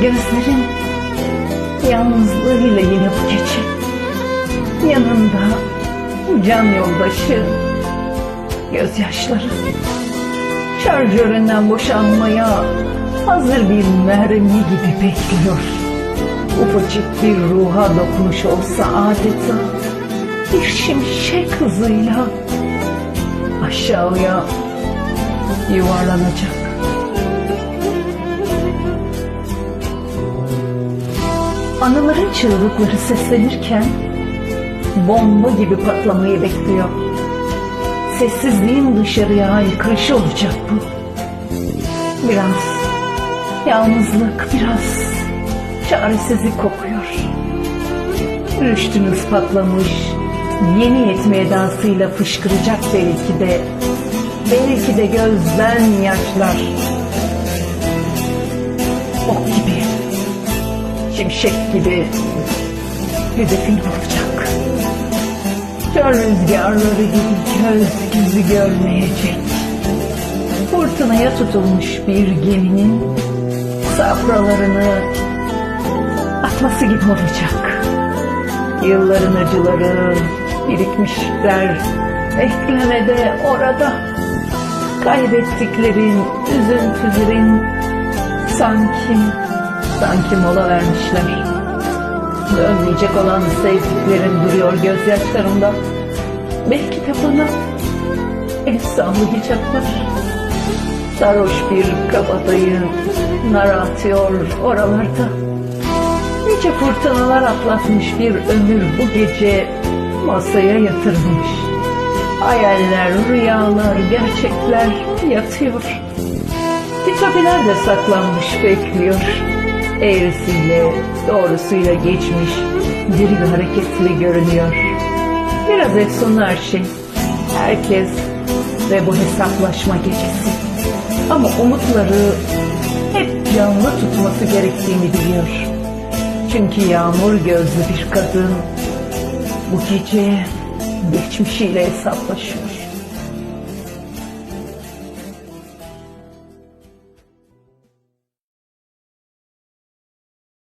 gözlerin yalnızlığıyla bu gece. Yanında can yoldaşı gözyaşları. Şarjöründen boşanmaya hazır bir mermi gibi bekliyor. Ufacık bir ruha dokunmuş olsa adeta bir şimşek hızıyla aşağıya yuvarlanacak. Anıların çığlıkları seslenirken bomba gibi patlamayı bekliyor. Sessizliğin dışarıya aykırışı olacak bu. Biraz yalnızlık, biraz çaresizlik kokuyor. Rüştünüz patlamış, yeni yetme edasıyla fışkıracak belki de, belki de gözden yaşlar. Şimşek gibi hedefini vuracak. Çöl rüzgarları gibi göz yüzü görmeyecek. Fırtınaya tutulmuş bir geminin safralarını atması gibi olacak. Yılların acıları birikmişler beklemede orada. Kaybettiklerin, üzüntülerin sanki, sanki mola vermişler. Dönmeyecek olan sevdiklerim duruyor gözyaşlarımda. Belki de bana el sallayacaklar. Sarhoş bir kabadayı nar atıyor oralarda. Nice fırtınalar atlatmış bir ömür bu gece masaya yatırılmış. Hayaller, rüyalar, gerçekler yatıyor. Ditopiler de saklanmış bekliyor. Eğrisiyle, doğrusuyla geçmiş, diri ve hareketli görünüyor. Biraz efsun her şey. Herkes ve bu hesaplaşma gecesi. Ama umutları hep canlı tutması gerektiğini biliyor. Çünkü yağmur gözlü bir kadın bu gece geçmişiyle hesaplaşıyor.